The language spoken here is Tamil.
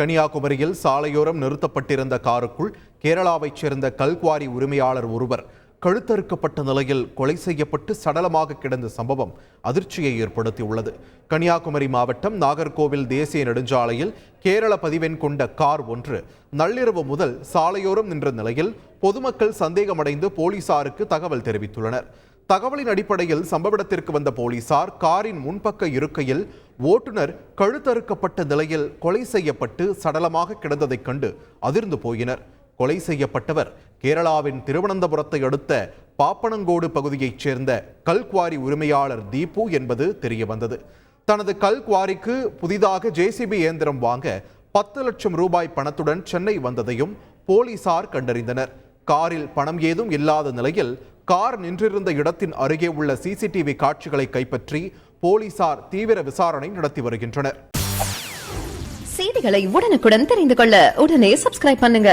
கன்னியாகுமரியில் சாலையோரம் நிறுத்தப்பட்டிருந்த காருக்குள் கேரளாவைச் சேர்ந்த கல்குவாரி உரிமையாளர் ஒருவர் கழுத்தறுக்கப்பட்ட நிலையில் கொலை செய்யப்பட்டு சடலமாக கிடந்த சம்பவம் அதிர்ச்சியை ஏற்படுத்தியுள்ளது. கன்னியாகுமரி மாவட்டம் நாகர்கோவில் தேசிய நெடுஞ்சாலையில் கேரள பதிவெண் கொண்ட கார் ஒன்று நள்ளிரவு முதல் சாலையோரம் நின்ற நிலையில் பொதுமக்கள் சந்தேகமடைந்து போலீசாருக்கு தகவல் தெரிவித்துள்ளனர். தகவலின் அடிப்படையில் சம்பவ இடத்திற்கு வந்த போலீசார் காரின் முன்பக்க இருக்கையில் ஓட்டுநர் கழுத்தறுக்கப்பட்ட நிலையில் கொலை செய்யப்பட்டு சடலமாக கிடந்ததைக் கண்டு அதிர்ந்து போயினர். கொலை செய்யப்பட்டவர் கேரளாவின் திருவனந்தபுரத்தை அடுத்த பாப்பனங்கோடு பகுதியைச் சேர்ந்த கல்குவாரி உரிமையாளர் தீபு என்பது தெரியவந்தது. தனது கல்குவாரிக்கு புதிதாக ஜேசிபி இயந்திரம் வாங்க பத்து லட்சம் ரூபாய் பணத்துடன் சென்னை வந்ததையும் போலீசார் கண்டறிந்தனர். காரில் பணம் ஏதும் இல்லாத நிலையில் கார் நின்றிருந்த இடத்தின் அருகே உள்ள சிசிடிவி காட்சிகளை கைப்பற்றி போலீசார் தீவிர விசாரணை நடத்தி வருகின்றனர். செய்திகளை உடனுக்குடன் தெரிந்து கொள்ள உடனே சப்ஸ்கிரைப் பண்ணுங்க.